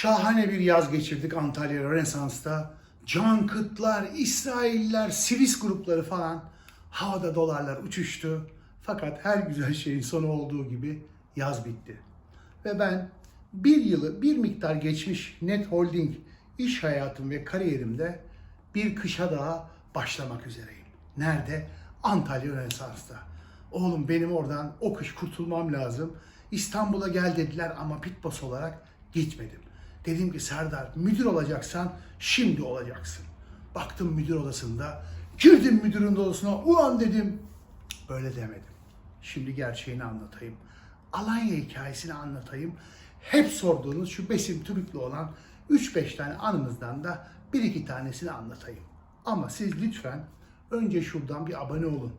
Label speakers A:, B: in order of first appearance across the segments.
A: Şahane bir yaz geçirdik Antalya Rönesans'ta. Can Kıtlar, İsrailler, Sivis grupları falan havada dolarlar uçuştu. Fakat her güzel şeyin sonu olduğu gibi yaz bitti. Ve ben bir yılı bir miktar geçmiş Net Holding iş hayatım ve kariyerimde bir kışa daha başlamak üzereyim. Nerede? Antalya Rönesans'ta. Oğlum benim oradan o kış kurtulmam lazım. İstanbul'a gel dediler ama pitboss olarak gitmedim. Dedim ki Serdar müdür olacaksan şimdi olacaksın. Baktım müdür odasında. Girdim müdürün odasına. Ulan dedim. "Cık, Böyle demedim. Şimdi gerçeğini anlatayım. Alanya hikayesini anlatayım. Hep sorduğunuz şu Besim Türük'le olan 3-5 tane anımızdan da bir iki tanesini anlatayım. Ama siz lütfen önce şuradan bir abone olun.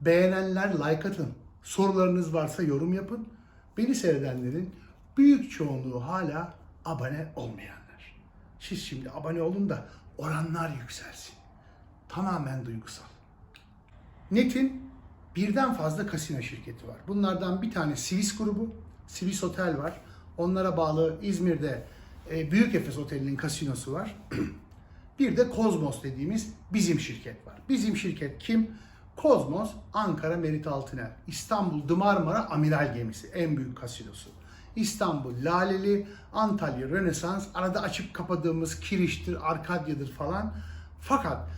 A: Beğenenler like atın. Sorularınız varsa yorum yapın. Beni seyredenlerin büyük çoğunluğu hala abone olmayanlar. Siz şimdi abone olun da oranlar yükselsin. Tamamen duygusal. Net'in birden fazla kasino şirketi var. Bunlardan bir tane Sivis grubu, Sivis Otel var. Onlara bağlı İzmir'de e, Büyük Efes Oteli'nin kasinosu var. bir de Kozmos dediğimiz bizim şirket var. Bizim şirket kim? Kozmos, Ankara Merit Altınel, İstanbul The Marmara Amiral Gemisi en büyük kasinosu. İstanbul Laleli, Antalya Rönesans, arada açıp kapadığımız Kiriş'tir, Arkadya'dır falan. Fakat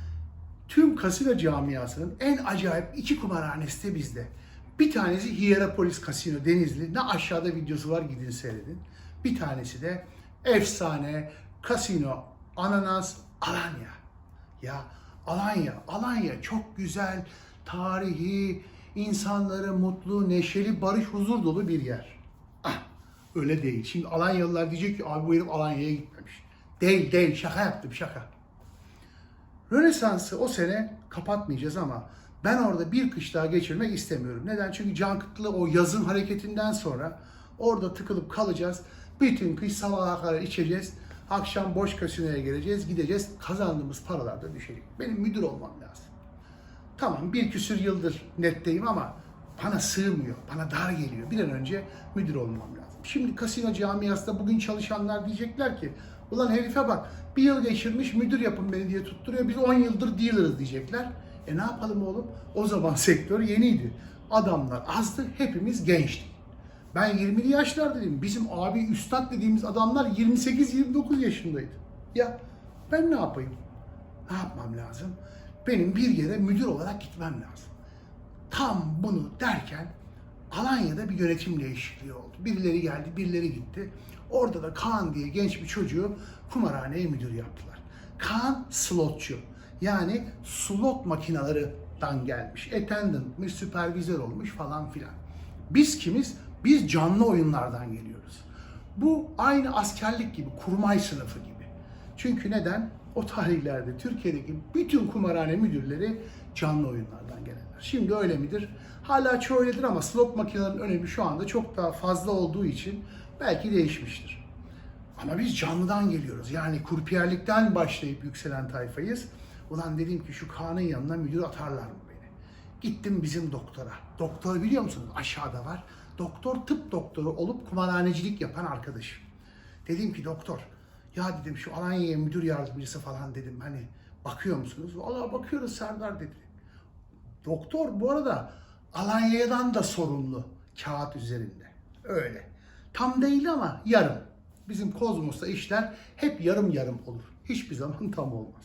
A: tüm kasino camiasının en acayip iki kumarhanesi de bizde. Bir tanesi Hierapolis Kasino Denizli. Ne aşağıda videosu var gidin seyredin. Bir tanesi de efsane Kasino Ananas Alanya. Ya Alanya, Alanya çok güzel, tarihi, insanları mutlu, neşeli, barış, huzur dolu bir yer. Öyle değil. Şimdi Alanyalılar diyecek ki abi bu herif Alanya'ya gitmemiş. Değil değil şaka yaptım şaka. Rönesans'ı o sene kapatmayacağız ama ben orada bir kış daha geçirmek istemiyorum. Neden? Çünkü Can Kıtlı o yazın hareketinden sonra orada tıkılıp kalacağız. Bütün kış sabaha kadar içeceğiz. Akşam boş kasinoya geleceğiz, gideceğiz. Kazandığımız paralar da düşecek. Benim müdür olmam lazım. Tamam bir küsür yıldır netteyim ama bana sığmıyor, bana dar geliyor. Bir an önce müdür olmam lazım. Şimdi kasino camiasında bugün çalışanlar diyecekler ki ulan herife bak bir yıl geçirmiş müdür yapın beni diye tutturuyor. Biz 10 yıldır dealer'ız diyecekler. E ne yapalım oğlum? O zaman sektör yeniydi. Adamlar azdı, hepimiz gençtik. Ben 20'li yaşlardaydım. Bizim abi üstad dediğimiz adamlar 28-29 yaşındaydı. Ya ben ne yapayım? Ne yapmam lazım? Benim bir yere müdür olarak gitmem lazım. Tam bunu derken Alanya'da bir yönetim değişikliği oldu. Birileri geldi, birileri gitti. Orada da Kaan diye genç bir çocuğu kumarhaneye müdür yaptılar. Kaan slotçu. Yani slot makinalarından gelmiş. Attendantmış, süpervizör olmuş falan filan. Biz kimiz? Biz canlı oyunlardan geliyoruz. Bu aynı askerlik gibi, kurmay sınıfı gibi. Çünkü neden? O tarihlerde Türkiye'deki bütün kumarhane müdürleri canlı oyunlardan gelenler. Şimdi öyle midir? Hala çoğu ama slot makinelerinin önemi şu anda çok daha fazla olduğu için belki değişmiştir. Ama biz canlıdan geliyoruz. Yani kurpiyerlikten başlayıp yükselen tayfayız. Ulan dedim ki şu Kaan'ın yanına müdür atarlar mı beni? Gittim bizim doktora. Doktor biliyor musunuz? Aşağıda var. Doktor tıp doktoru olup kumarhanecilik yapan arkadaşım. Dedim ki doktor ya dedim şu Alanya'ya müdür yardımcısı falan dedim hani bakıyor musunuz? Valla bakıyoruz Serdar dedi. Doktor bu arada Alanya'dan da sorumlu kağıt üzerinde. Öyle. Tam değil ama yarım. Bizim Kozmos'ta işler hep yarım yarım olur. Hiçbir zaman tam olmaz.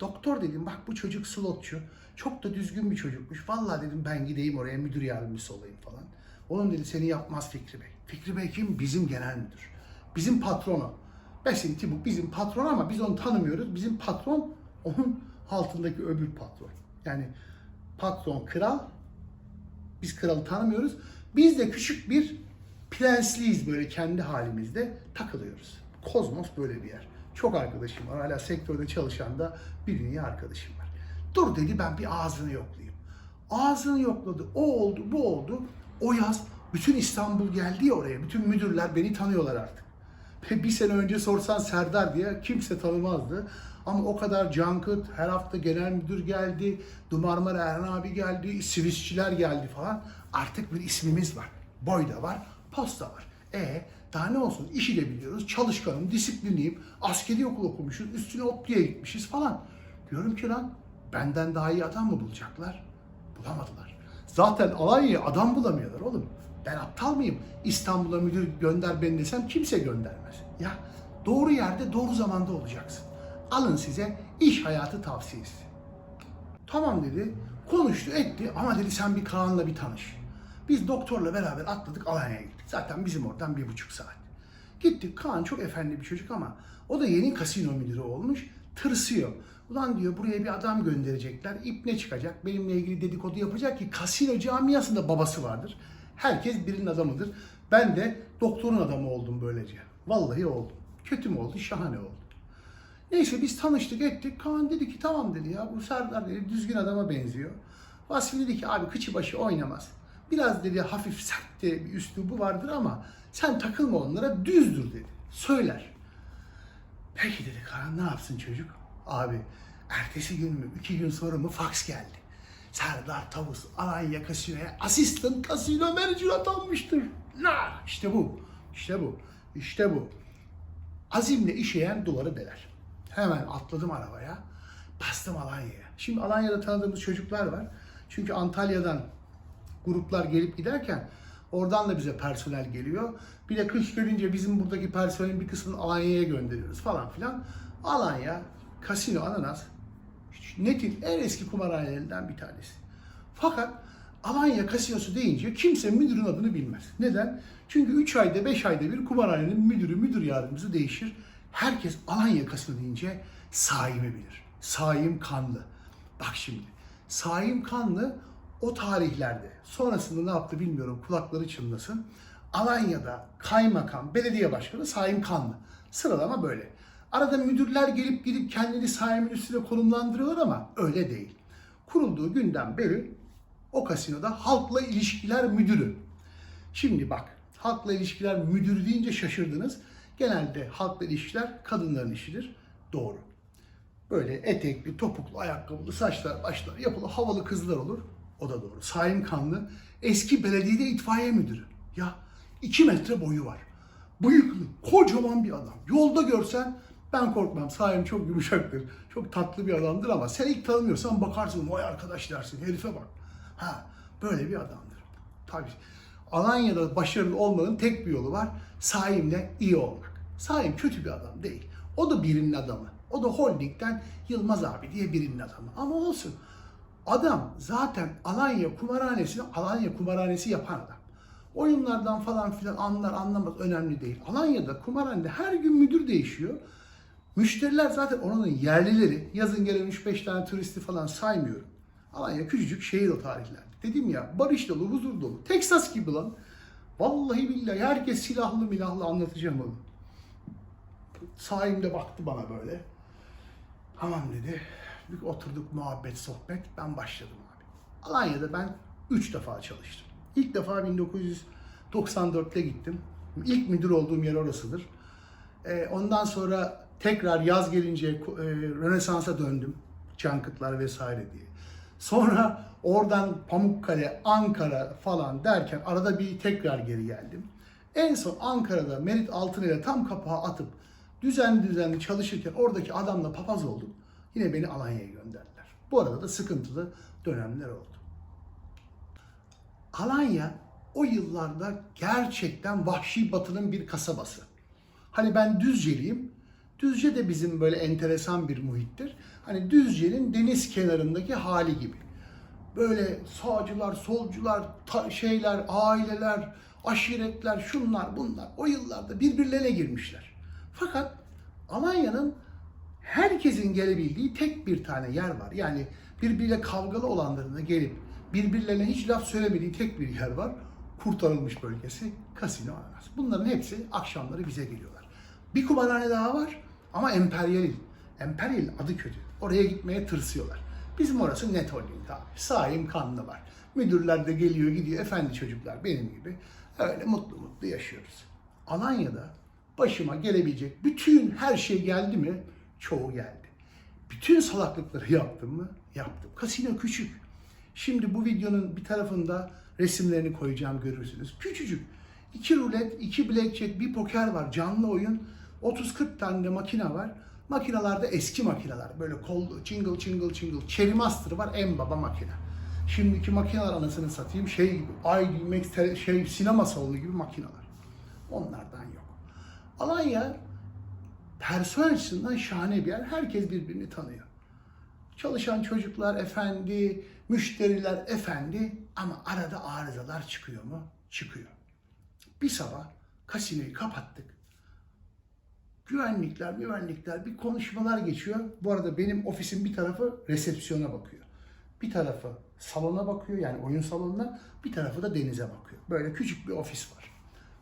A: Doktor dedim bak bu çocuk slotçu. Çok da düzgün bir çocukmuş. Vallahi dedim ben gideyim oraya müdür yardımcısı olayım falan. Onun dedi seni yapmaz Fikri Bey. Fikri Bey kim? Bizim genel müdür. Bizim patronu. Besim Tibuk bizim patron ama biz onu tanımıyoruz. Bizim patron onun altındaki öbür patron. Yani patron kral. Biz kralı tanımıyoruz. Biz de küçük bir prensliyiz böyle kendi halimizde takılıyoruz. Kozmos böyle bir yer. Çok arkadaşım var. Hala sektörde çalışan da bir dünya arkadaşım var. Dur dedi ben bir ağzını yoklayayım. Ağzını yokladı. O oldu, bu oldu. O yaz bütün İstanbul geldi ya oraya. Bütün müdürler beni tanıyorlar artık. Bir sene önce sorsan Serdar diye kimse tanımazdı. Ama o kadar Cankıt, her hafta genel müdür geldi, Dumarmar Erhan abi geldi, Sivisçiler geldi falan. Artık bir ismimiz var. Boy da var, posta var. E Daha ne olsun işi de biliyoruz. Çalışkanım, disiplinliyim. Askeri okul okumuşuz. Üstüne ODTÜ'ye gitmişiz falan. Diyorum ki lan benden daha iyi adam mı bulacaklar? Bulamadılar. Zaten Alanya'ya adam bulamıyorlar oğlum. Ben aptal mıyım? İstanbul'a müdür gönder beni desem kimse göndermez. Ya doğru yerde doğru zamanda olacaksın. Alın size iş hayatı tavsiyesi. Tamam dedi. Konuştu etti ama dedi sen bir Kaan'la bir tanış. Biz doktorla beraber atladık Alanya'ya gittik. Zaten bizim oradan bir buçuk saat. Gittik Kaan çok efendi bir çocuk ama o da yeni kasino müdürü olmuş. Tırsıyor. Ulan diyor buraya bir adam gönderecekler. İp ne çıkacak? Benimle ilgili dedikodu yapacak ki kasino camiasında babası vardır. Herkes birinin adamıdır. Ben de doktorun adamı oldum böylece. Vallahi oldum. Kötü mü oldu? Şahane oldu. Neyse biz tanıştık ettik. Kaan dedi ki tamam dedi ya bu Serdar dedi düzgün adama benziyor. Vasfi dedi ki abi kıçı başı oynamaz. Biraz dedi hafif sert bir üslubu vardır ama sen takılma onlara düzdür dedi. Söyler. Peki dedi Kaan ne yapsın çocuk? Abi ertesi gün mü iki gün sonra mı faks geldi. Serdar Tavus Alanya Kasino'ya asistan kasino menajer atanmıştır. Na işte bu. İşte bu. İşte bu. Azimle işeyen duvarı deler. Hemen atladım arabaya. Bastım Alanya'ya. Şimdi Alanya'da tanıdığımız çocuklar var. Çünkü Antalya'dan gruplar gelip giderken oradan da bize personel geliyor. Bir de kış gelince bizim buradaki personelin bir kısmını Alanya'ya gönderiyoruz falan filan. Alanya, Kasino Ananas netin en eski kumarhanelerinden bir tanesi. Fakat Alanya kasinosu deyince kimse müdürün adını bilmez. Neden? Çünkü 3 ayda 5 ayda bir kumarhanenin müdürü, müdür yardımcısı değişir. Herkes Alanya kasino deyince Saim'i bilir. Saim Kanlı. Bak şimdi. Saim Kanlı o tarihlerde sonrasında ne yaptı bilmiyorum kulakları çınlasın. Alanya'da kaymakam, belediye başkanı Saim Kanlı. Sıralama böyle. Arada müdürler gelip gidip kendini Saim'in üstüne konumlandırıyorlar ama öyle değil. Kurulduğu günden beri o kasinoda halkla ilişkiler müdürü. Şimdi bak halkla ilişkiler müdürü deyince şaşırdınız. Genelde halkla ilişkiler kadınların işidir. Doğru. Böyle etekli, topuklu, ayakkabılı, saçlar, başlar yapılı havalı kızlar olur. O da doğru. Saim Kanlı eski belediyede itfaiye müdürü. Ya iki metre boyu var. Bıyıklı, kocaman bir adam. Yolda görsen ben korkmam. Saim çok yumuşaktır. Çok tatlı bir adamdır ama sen ilk tanımıyorsan bakarsın vay arkadaş dersin herife bak. Ha böyle bir adamdır. Tabii Alanya'da başarılı olmanın tek bir yolu var. Saim'le iyi olmak. Saim kötü bir adam değil. O da birinin adamı. O da holdingden Yılmaz abi diye birinin adamı. Ama olsun. Adam zaten Alanya kumarhanesini Alanya kumarhanesi yapan adam. Oyunlardan falan filan anlar anlamaz önemli değil. Alanya'da kumarhanede her gün müdür değişiyor. Müşteriler zaten oranın yerlileri. Yazın gelen 3-5 tane turisti falan saymıyorum. Alanya küçücük şehir o tarihlerde. Dedim ya barış dolu, huzur dolu. Teksas gibi lan. Vallahi billahi herkes silahlı milahlı anlatacağım onu. Saim de baktı bana böyle. Tamam dedi. Bir oturduk muhabbet, sohbet. Ben başladım abi. Alanya'da ben 3 defa çalıştım. İlk defa 1994'te gittim. İlk müdür olduğum yer orasıdır. Ee, ondan sonra tekrar yaz gelince e, Rönesans'a döndüm. Çankıtlar vesaire diye. Sonra oradan Pamukkale, Ankara falan derken arada bir tekrar geri geldim. En son Ankara'da Merit Altınel'e tam kapağı atıp düzenli düzenli çalışırken oradaki adamla papaz oldum. Yine beni Alanya'ya gönderdiler. Bu arada da sıkıntılı dönemler oldu. Alanya o yıllarda gerçekten vahşi batının bir kasabası. Hani ben Düzceliyim. Düzce de bizim böyle enteresan bir muhittir. Hani Düzce'nin deniz kenarındaki hali gibi. Böyle sağcılar, solcular, şeyler, aileler, aşiretler, şunlar bunlar o yıllarda birbirlerine girmişler. Fakat Alanya'nın herkesin gelebildiği tek bir tane yer var. Yani birbiriyle kavgalı olanların da gelip birbirlerine hiç laf söylemediği tek bir yer var. Kurtarılmış bölgesi Kasino Ananas. Bunların hepsi akşamları bize geliyorlar. Bir kumarhane daha var ama emperyal. Emperyal adı kötü. Oraya gitmeye tırsıyorlar. Bizim orası net holding abi. Saim kanlı var. Müdürler de geliyor gidiyor. Efendi çocuklar benim gibi. Öyle mutlu mutlu yaşıyoruz. Alanya'da başıma gelebilecek bütün her şey geldi mi? Çoğu geldi. Bütün salaklıkları yaptım mı? Yaptım. Kasino küçük. Şimdi bu videonun bir tarafında resimlerini koyacağım görürsünüz. Küçücük. iki rulet, iki blackjack, bir poker var. Canlı oyun. 30-40 tane de makine var. Makinalarda eski makineler. Böyle kol, jingle jingle jingle. Cherry Master var en baba makine. Şimdiki makineler anasını satayım. Şey gibi, IMAX, şey, sinema salonu gibi makineler. Onlardan yok. Alanya personel açısından şahane bir yer. Herkes birbirini tanıyor. Çalışan çocuklar efendi, müşteriler efendi ama arada arızalar çıkıyor mu? Çıkıyor. Bir sabah kasinoyu kapattık. Güvenlikler, güvenlikler bir konuşmalar geçiyor. Bu arada benim ofisin bir tarafı resepsiyona bakıyor. Bir tarafı salona bakıyor yani oyun salonuna, bir tarafı da denize bakıyor. Böyle küçük bir ofis var.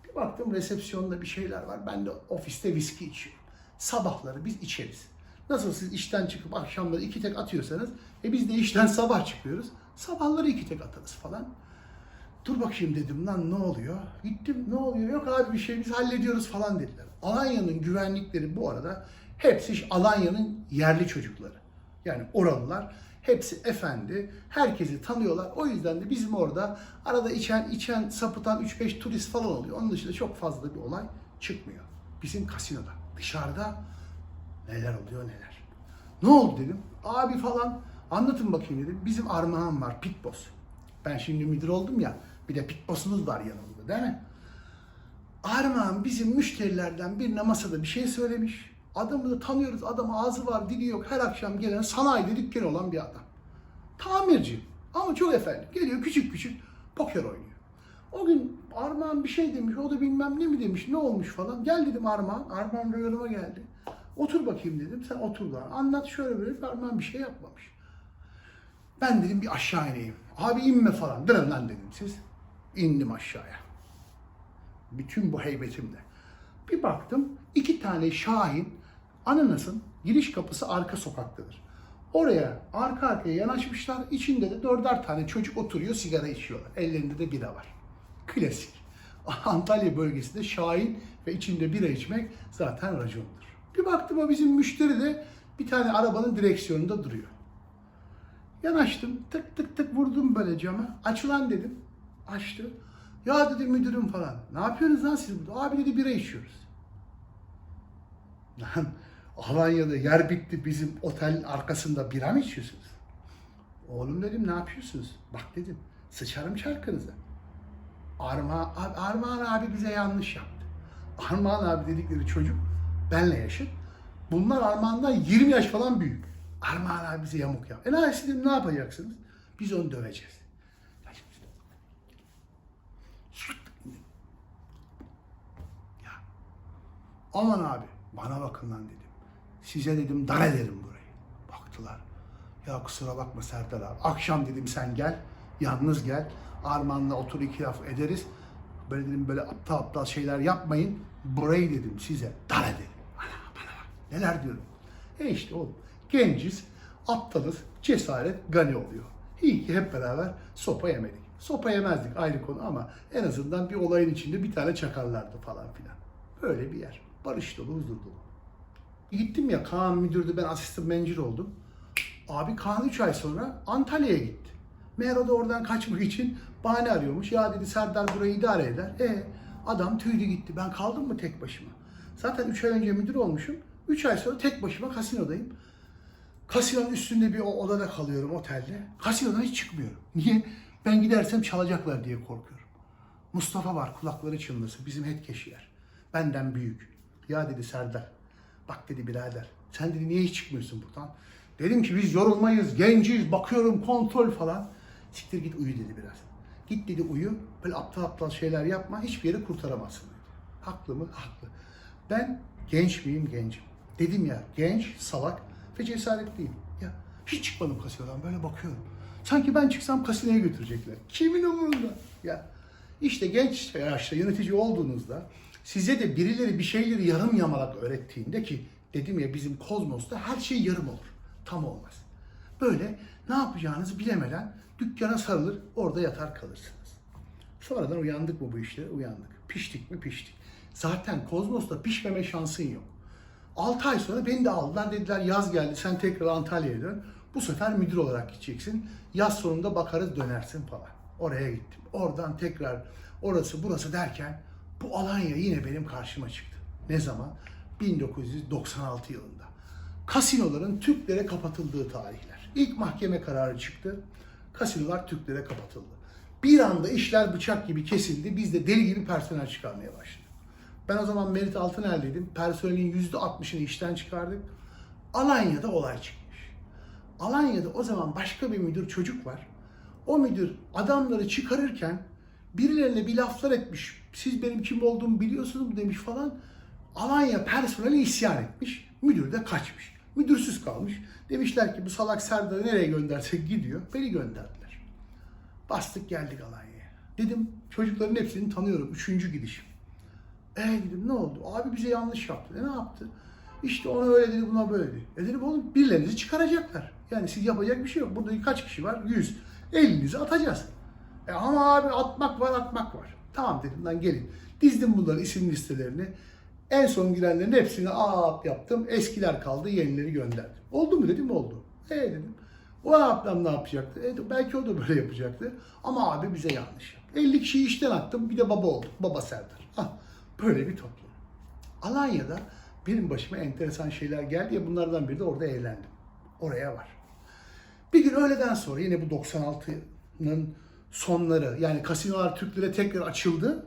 A: Bir baktım resepsiyonda bir şeyler var. Ben de ofiste viski içiyorum. Sabahları biz içeriz. Nasıl siz işten çıkıp akşamları iki tek atıyorsanız, e biz de işten sabah çıkıyoruz. Sabahları iki tek atarız falan. Dur bakayım dedim lan ne oluyor? Gittim ne oluyor? Yok abi bir şey biz hallediyoruz falan dediler. Alanya'nın güvenlikleri bu arada hepsi Alanya'nın yerli çocukları. Yani oralılar hepsi efendi, herkesi tanıyorlar. O yüzden de bizim orada arada içen, içen, sapıtan 3-5 turist falan oluyor. Onun dışında çok fazla bir olay çıkmıyor. Bizim kasinoda. Dışarıda neler oluyor neler. Ne oldu dedim. Abi falan anlatın bakayım dedim. Bizim Armağan var Pitboss. Ben şimdi müdür oldum ya. Bir de Pitboss'umuz var yanımızda değil mi? Armağan bizim müşterilerden birine masada bir şey söylemiş. Adamı da tanıyoruz. Adam ağzı var, dili yok. Her akşam gelen sanayide dükkanı olan bir adam. Tamirci. Ama çok efendi. Geliyor küçük küçük poker oynuyor. O gün Armağan bir şey demiş. O da bilmem ne mi demiş. Ne olmuş falan. Gel dedim Armağan. Armağan reyonuma geldi. Otur bakayım dedim. Sen otur da. Anlat şöyle böyle. Armağan bir şey yapmamış. Ben dedim bir aşağı ineyim. Abi inme falan. Durun lan dedim siz. İndim aşağıya. Bütün bu heybetimle. Bir baktım iki tane Şahin Ananas'ın giriş kapısı arka sokaktadır. Oraya arka arkaya yanaşmışlar. İçinde de dörder tane çocuk oturuyor sigara içiyorlar. Ellerinde de bira var. Klasik. Antalya bölgesinde Şahin ve içinde bira içmek zaten racondur. Bir baktım o bizim müşteri de bir tane arabanın direksiyonunda duruyor. Yanaştım, tık tık tık vurdum böyle cama. Açılan dedim. Açtı. Ya dedi müdürüm falan. Ne yapıyorsunuz lan siz burada? Abi dedi bira içiyoruz. Lan Alanya'da yer bitti bizim otel arkasında bira mı içiyorsunuz? Oğlum dedim ne yapıyorsunuz? Bak dedim sıçarım şarkınıza. Arma, Armağan abi bize yanlış yaptı. Armağan abi dedikleri çocuk benle yaşıt. Bunlar Armağan'dan 20 yaş falan büyük. Armağan abi bize yamuk yap. E ne dedim ne yapacaksınız? Biz onu döveceğiz. Ya şimdi- Ya. Aman abi bana bakın lan dedim. Size dedim dar ederim burayı. Baktılar. Ya kusura bakma Serdar abi. Akşam dedim sen gel. Yalnız gel. Arman'la otur iki laf ederiz. Böyle dedim böyle aptal aptal şeyler yapmayın. Burayı dedim size dar ederim. Ana bana bak. Neler diyorum. E işte oğlum. Genciz, aptalız, cesaret gani oluyor. İyi ki hep beraber sopa yemedik. Sopa yemezdik ayrı konu ama en azından bir olayın içinde bir tane çakarlardı falan filan. Böyle bir yer. Barış dolu, huzur dolu. Gittim ya Kaan müdürdü ben asistan menajer oldum. Abi Kaan 3 ay sonra Antalya'ya gitti. Meğer o da oradan kaçmak için bahane arıyormuş. Ya dedi Serdar burayı idare eder. E adam tüydü gitti. Ben kaldım mı tek başıma? Zaten 3 ay önce müdür olmuşum. 3 ay sonra tek başıma kasinodayım. Kasinonun üstünde bir odada kalıyorum otelde. Kasinodan hiç çıkmıyorum. Niye? Ben gidersem çalacaklar diye korkuyorum. Mustafa var kulakları çınlasın bizim head cashier. Benden büyük. Ya dedi Serdar. Bak dedi birader. Sen dedi niye hiç çıkmıyorsun buradan? Dedim ki biz yorulmayız, genciz, bakıyorum kontrol falan. Siktir git uyu dedi biraz. Git dedi uyu. Böyle aptal aptal şeyler yapma. Hiçbir yere kurtaramazsın dedi. Haklı mı? Haklı. Ben genç miyim? Gencim. Dedim ya genç, salak ve cesaretliyim. Ya hiç çıkmadım kasinodan böyle bakıyorum. Sanki ben çıksam kasinoya götürecekler. Kimin umurunda? Ya işte genç yaşta yönetici olduğunuzda size de birileri bir şeyleri yarım yamalak öğrettiğinde ki dedim ya bizim kozmosta her şey yarım olur. Tam olmaz. Böyle ne yapacağınızı bilemeden dükkana sarılır orada yatar kalırsınız. Sonradan uyandık mı bu işlere? Uyandık. Piştik mi? Piştik. Zaten kozmosta pişmeme şansın yok. 6 ay sonra beni de aldılar dediler yaz geldi sen tekrar Antalya'ya dön. Bu sefer müdür olarak gideceksin. Yaz sonunda bakarız dönersin falan. Oraya gittim. Oradan tekrar orası burası derken Bu Alanya yine benim karşıma çıktı. Ne zaman? 1996 yılında. Kasinoların Türklere kapatıldığı tarihler. İlk mahkeme kararı çıktı. Kasinolar Türklere kapatıldı. Bir anda işler bıçak gibi kesildi. Biz de deli gibi personel çıkarmaya başladık. Ben o zaman Merit Altınel'deydim. Personelin %60'ını işten çıkardık. Alanya'da olay çıkmış. Alanya'da o zaman başka bir müdür çocuk var. O müdür adamları çıkarırken birilerine bir laflar etmiş. Siz benim kim olduğumu biliyorsunuz demiş falan. Alanya personeli isyan etmiş. Müdür de kaçmış. Müdürsüz kalmış. Demişler ki bu salak Serdar'ı nereye göndersek gidiyor. Beni gönderdiler. Bastık geldik Alanya'ya. Dedim çocukların hepsini tanıyorum. Üçüncü gidişim. E dedim ne oldu? Abi bize yanlış yaptı. E ne yaptı? İşte ona öyle dedi buna böyle dedi. E dedim oğlum birilerinizi çıkaracaklar. Yani siz yapacak bir şey yok. Burada kaç kişi var? Yüz. Elinizi atacağız. E ama abi atmak var atmak var. Tamam dedim lan gelin. Dizdim bunların isim listelerini. En son girenlerin hepsini aa yaptım. Eskiler kaldı yenileri gönderdim. Oldu mu dedim oldu. E dedim. O adam ne yapacaktı? E, belki o da böyle yapacaktı. Ama abi bize yanlış yaptı. 50 kişiyi işten attım. Bir de baba olduk. Baba Serdar. Ah, böyle bir toplum. Alanya'da benim başıma enteresan şeyler geldi ya bunlardan biri de orada evlendim. Oraya var. Bir gün öğleden sonra yine bu 96'nın sonları yani kasinolar Türklere tekrar açıldı.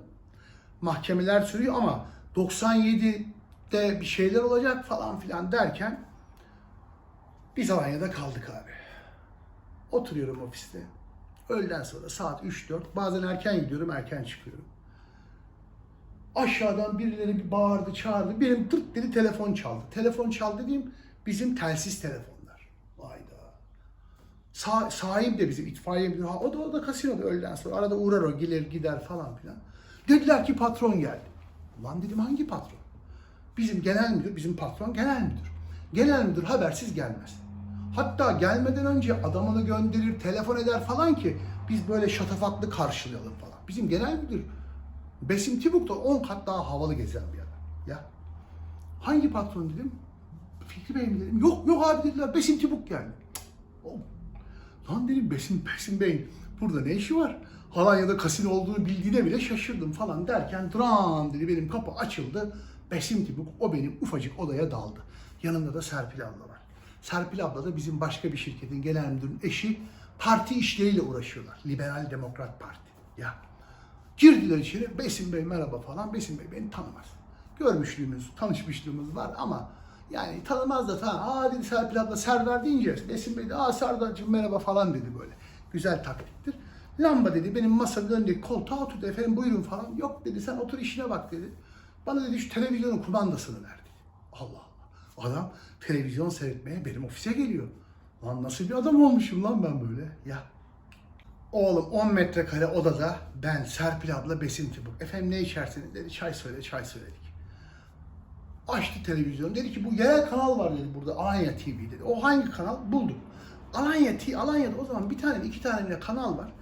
A: Mahkemeler sürüyor ama 97'de bir şeyler olacak falan filan derken biz Alanya'da kaldık abi. Oturuyorum ofiste. Öğleden sonra saat 3-4 bazen erken gidiyorum erken çıkıyorum. Aşağıdan birileri bir bağırdı çağırdı. Benim tırt dedi telefon çaldı. Telefon çaldı dediğim bizim telsiz telefonlar. Sa sahip de bizim itfaiye müdürü. O da o da kasinoda öğleden sonra. Arada uğrar o gelir gider falan filan. Dediler ki patron geldi. Ulan dedim hangi patron? Bizim genel müdür, bizim patron genel müdür. Genel müdür habersiz gelmez. Hatta gelmeden önce adamını gönderir, telefon eder falan ki biz böyle şatafatlı karşılayalım falan. Bizim genel müdür Besim Tibuk da 10 kat daha havalı gezen bir adam. Ya. Hangi patron dedim? Fikri Bey mi dedim? Yok yok abi dediler. Besim Tibuk geldi. Cık. Lan dedim Besim, Besim Bey'in burada ne işi var? Alanya'da kasino olduğunu bildiğine bile şaşırdım falan derken dram dedi benim kapı açıldı. Besim Tibuk o benim ufacık odaya daldı. Yanında da Serpil abla var. Serpil abla da bizim başka bir şirketin genel müdürünün eşi parti işleriyle uğraşıyorlar. Liberal Demokrat Parti. Ya. Girdiler içeri. Besim Bey merhaba falan. Besim Bey beni tanımaz. Görmüşlüğümüz, tanışmışlığımız var ama yani tanımaz da tamam. Aa dedi Serpil abla Serdar deyince Besim Bey de aa Serdar'cığım merhaba falan dedi böyle. Güzel taktiktir. Lamba dedi benim masanın önündeki koltuğa oturdu efendim buyurun falan. Yok dedi sen otur işine bak dedi. Bana dedi şu televizyonun kumandasını ver dedi. Allah Allah. Adam televizyon seyretmeye benim ofise geliyor. Lan nasıl bir adam olmuşum lan ben böyle. Ya Oğlum 10 metrekare odada ben, Serpil abla, Besim Tibuk. Efendim ne içersiniz dedi. Çay söyle, çay söyledik. Açtı televizyon. Dedi ki bu yerel kanal var dedi burada. Alanya TV dedi. O hangi kanal? Buldum. Alanya TV, Alanya'da o zaman bir tane iki tane mi kanal var.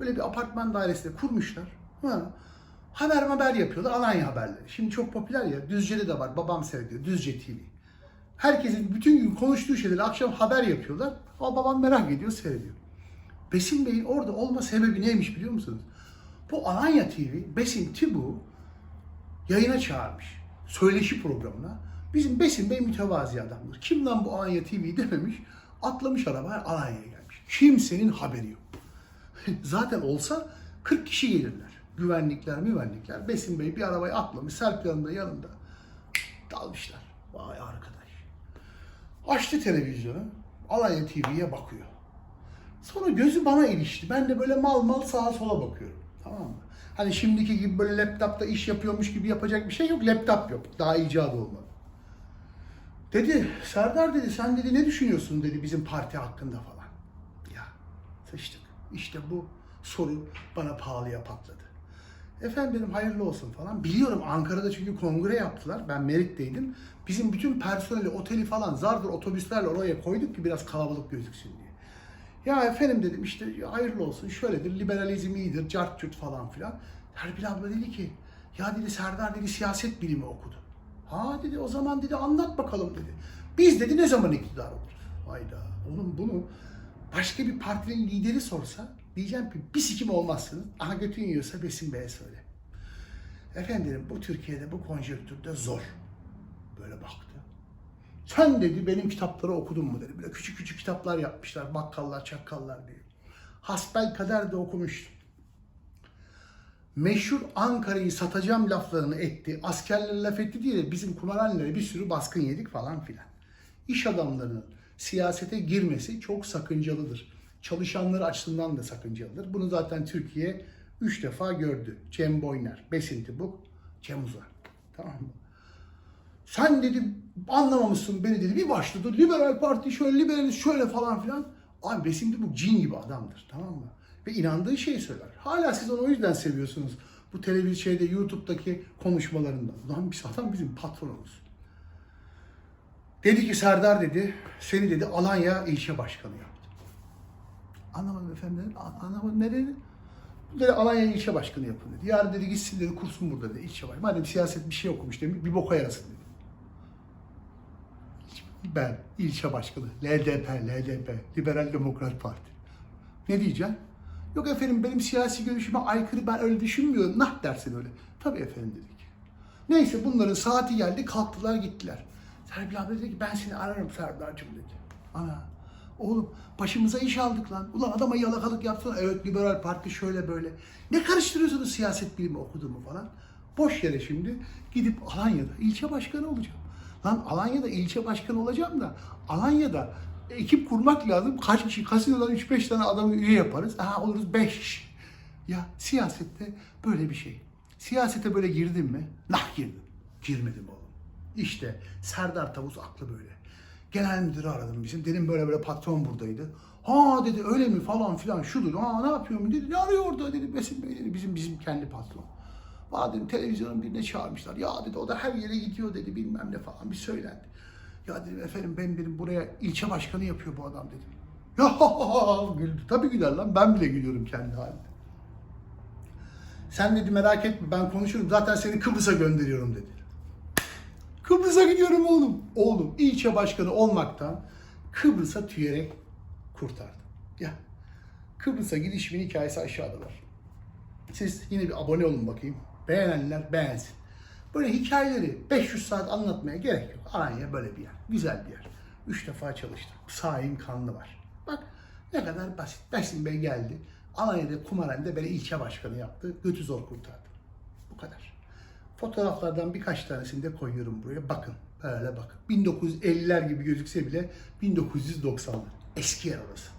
A: Böyle bir apartman dairesinde kurmuşlar. Ha. Haber haber yapıyorlar. Alanya haberleri. Şimdi çok popüler ya. Düzce'de de var. Babam seyrediyor. Düzce TV. Herkesin bütün gün konuştuğu şeyleri akşam haber yapıyorlar. Ama babam merak ediyor, seyrediyor. Besim Bey'in orada olma sebebi neymiş biliyor musunuz? Bu Alanya TV, Besim Tibu yayına çağırmış. Söyleşi programına. Bizim Besim Bey mütevazi adamdır. Kim lan bu Alanya TV dememiş. Atlamış arabaya Alanya'ya gelmiş. Kimsenin haberi yok. Zaten olsa 40 kişi gelirler. Güvenlikler, müvenlikler. Besim Bey bir arabaya atlamış. Serpil Hanım da yanında. Dalmışlar. Vay arkadaş. Açtı televizyonu. Alanya TV'ye bakıyor. Sonra gözü bana ilişti. Ben de böyle mal mal sağa sola bakıyorum. Tamam mı? Hani şimdiki gibi böyle laptopta iş yapıyormuş gibi yapacak bir şey yok. Laptop yok. Daha icat olmadı. Dedi Serdar dedi sen dedi ne düşünüyorsun dedi bizim parti hakkında falan. Ya sıçtık. İşte bu soru bana pahalıya patladı. Efendim dedim hayırlı olsun falan. Biliyorum Ankara'da çünkü kongre yaptılar. Ben Merit'teydim. Bizim bütün personeli, oteli falan zardır otobüslerle oraya koyduk ki biraz kalabalık gözüksün diye. Ya efendim dedim işte hayırlı olsun şöyledir liberalizm iyidir cart cürt falan filan. Serpil abla dedi ki ya dedi Serdar dedi siyaset bilimi okudu. Ha dedi o zaman dedi anlat bakalım dedi. Biz dedi ne zaman iktidar oluruz? Hayda oğlum bunu başka bir partinin lideri sorsa diyeceğim ki bir sikim olmazsınız. Aha götün yiyorsa Besim Bey'e söyle. Efendim bu Türkiye'de bu konjonktürde zor. Böyle baktı. Sen dedi benim kitapları okudun mu dedi. Böyle küçük küçük kitaplar yapmışlar. Bakkallar, çakkallar diye. Hasbel kader de okumuştum. Meşhur Ankara'yı satacağım laflarını etti. Askerler laf etti diye de bizim kumarhanelere bir sürü baskın yedik falan filan. İş adamlarının siyasete girmesi çok sakıncalıdır. Çalışanları açısından da sakıncalıdır. Bunu zaten Türkiye üç defa gördü. Cem Boyner, Besin Tibuk, Cem Uzan. Tamam mı? Sen dedi anlamamışsın beni dedi. Bir başladı. Liberal Parti şöyle, liberalist şöyle falan filan. Abi Besim Tibuk cin gibi adamdır. Tamam mı? Ve inandığı şeyi söyler. Hala siz onu o yüzden seviyorsunuz. Bu televizyon şeyde YouTube'daki konuşmalarından. Ulan biz adam bizim patronumuz. Dedi ki Serdar dedi, seni dedi Alanya ilçe başkanı yaptı. Anlamadım efendim dedim. "A- Anlamadım ne dedi? Dedi Alanya ilçe başkanı yapın dedi. Yarın dedi gitsin dedi kursun burada dedi ilçe başkanı. Madem siyaset bir şey okumuş demiş bir boka yarasın dedi. Ben ilçe başkanı, LDP, LDP, Liberal Demokrat Parti. Ne diyeceksin? Yok efendim benim siyasi görüşüme aykırı ben öyle düşünmüyorum. Nah dersin öyle. Tabii efendim dedik. Neyse bunların saati geldi kalktılar gittiler. Serpil abla dedi ki ben seni ararım Serdar'cığım dedi. Ana oğlum başımıza iş aldık lan. Ulan adama yalakalık yapsana. Evet liberal parti şöyle böyle. Ne karıştırıyorsunuz siyaset bilimi okuduğumu falan. Boş yere şimdi gidip Alanya'da ilçe başkanı olacağım. Lan Alanya'da ilçe başkanı olacağım da Alanya'da ekip kurmak lazım. Kaç kişi? Kasinodan 3-5 tane adamı üye yaparız. Aha oluruz 5 kişi. Ya siyasette böyle bir şey. Siyasete böyle girdin mi? Nah girdim. Girmedim oğlum. İşte Serdar Tavus aklı böyle. Genel müdürü aradım bizim. Dedim böyle böyle patron buradaydı. Ha dedi öyle mi falan filan şudur. Ha ne yapıyor mu dedi. Ne arıyor orada dedi. Besim Bey dedi. Bizim bizim kendi patron. Dedim televizyonun birine çağırmışlar. Ya dedi o da her yere gidiyor dedi bilmem ne falan bir söylendi. Ya dedim efendim ben dedim buraya ilçe başkanı yapıyor bu adam dedim. Ya güldü. Tabii güler lan ben bile gülüyorum kendi halimde. Sen dedi merak etme ben konuşurum zaten seni Kıbrıs'a gönderiyorum dedi. Kıbrıs'a gidiyorum oğlum. Oğlum ilçe başkanı olmaktan Kıbrıs'a tüyerek kurtardım. Ya Kıbrıs'a gidişimin hikayesi aşağıda var. Siz yine bir abone olun bakayım. Beğenenler beğensin. Böyle hikayeleri 500 saat anlatmaya gerek yok. Alanya böyle bir yer. Güzel bir yer. Üç defa çalıştım. Sahim kanlı var. Bak ne kadar basit. Besim Bey geldi. Alanya'da kumarhanede beni ilçe başkanı yaptı. Götü zor kurtardı. Bu kadar. Fotoğraflardan birkaç tanesini de koyuyorum buraya. Bakın. Böyle bakın. 1950'ler gibi gözükse bile 1990'lar. Eski yer orası.